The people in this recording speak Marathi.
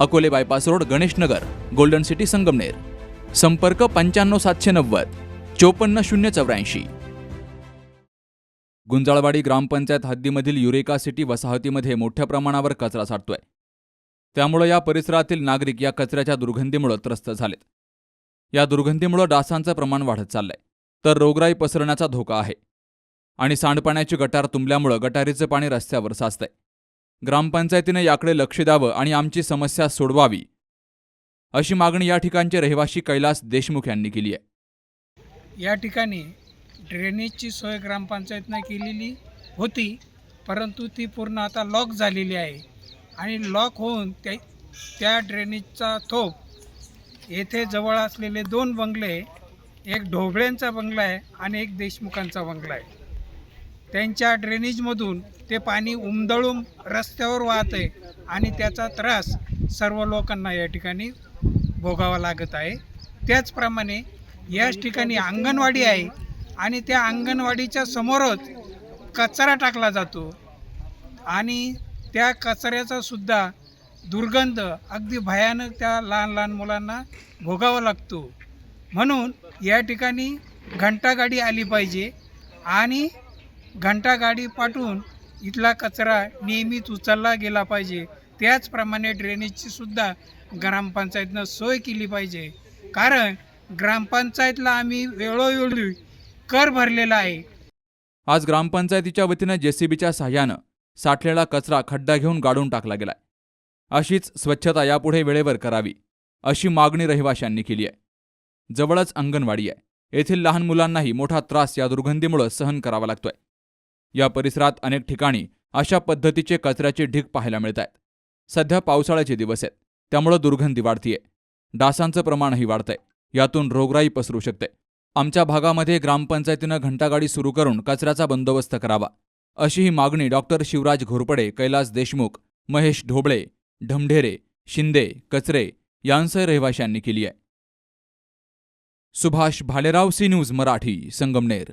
Akole bypass road Ganeshnagar golden city Sangamner. संपर्क पंच्याण्णव सातशे नव्वद चोपन्न शून्य चौऱ्याऐंशी. गुंजाळवाडी ग्रामपंचायत हद्दीमधील युरेका सिटी वसाहतीमध्ये मोठ्या प्रमाणावर कचरा साठतोय. त्यामुळे या परिसरातील नागरिक या कचऱ्याच्या दुर्गंधीमुळे त्रस्त झालेत. या दुर्गंधीमुळे डासांचं प्रमाण वाढत चाललंय. तर रोगराई पसरण्याचा धोका आहे. आणि सांडपाण्याची गटार तुंबल्यामुळं गटारीचं पाणी रस्त्यावर साचतंय. ग्रामपंचायतीने याकडे लक्ष द्यावं आणि आमची समस्या सोडवावी अशी मागणी या ठिकाणचे रहिवासी कैलास देशमुख यांनी केली आहे. या ठिकाणी ड्रेनेजची सोय ग्रामपंचायतनं केलेली होती परंतु ती पूर्ण आता लॉक झालेली आहे आणि लॉक होऊन त्या त्या ड्रेनेजचा थोप येथे जवळ असलेले दोन बंगले एक ढोबळेंचा बंगला आहे आणि एक देशमुखांचा बंगला आहे. त्यांच्या ड्रेनेजमधून ते पाणी उमदळून रस्त्यावर वाहते आणि त्याचा त्रास सर्व लोकांना या ठिकाणी भोगावा लागत आहे. त्याचप्रमाणे याच ठिकाणी अंगणवाडी आहे आणि त्या अंगणवाडीच्या समोरच कचरा टाकला जातो आणि त्या कचऱ्याचा सुद्धा दुर्गंध अगदी भयानक त्या लहान लहान मुलांना भोगावा लागतो. म्हणून या ठिकाणी घंटागाडी आली पाहिजे आणि घंटागाडी पाठवून इथला कचरा नियमित उचलला गेला पाहिजे. त्याचप्रमाणे ड्रेनेजची सुद्धा ग्रामपंचायतनं सोय केली पाहिजे. कारण ग्रामपंचायतला आम्ही वेळोवेळी कर भरलेला आहे. आज ग्रामपंचायतीच्या वतीनं जेसीबीच्या सहाय्यानं साठलेला कचरा खड्डा घेऊन गाडून टाकला गेलाय. अशीच स्वच्छता यापुढे वेळेवर करावी अशी मागणी रहिवाशांनी केली आहे. जवळच अंगणवाडी आहे. येथील लहान मुलांनाही मोठा त्रास या दुर्गंधीमुळे सहन करावा लागतोय. या परिसरात अनेक ठिकाणी अशा पद्धतीचे कचऱ्याचे ढीग पाहायला मिळत आहेत सध्या पावसाळ्याचे दिवस आहेत त्यामुळं दुर्गंधी वाढतीये. डासांचं प्रमाणही वाढतंय. यातून रोगराई पसरू शकते. आमच्या भागामध्ये ग्रामपंचायतीनं घंटागाडी सुरू करून कचऱ्याचा बंदोबस्त करावा. अशी ही मागणी डॉक्टर शिवराज घोरपडे कैलास देशमुख महेश ढोबळे ढमढेरे शिंदे कचरे यांसह रहिवाशांनी केली आहे. Subhash Bhalerao C news Marathi Sangamner.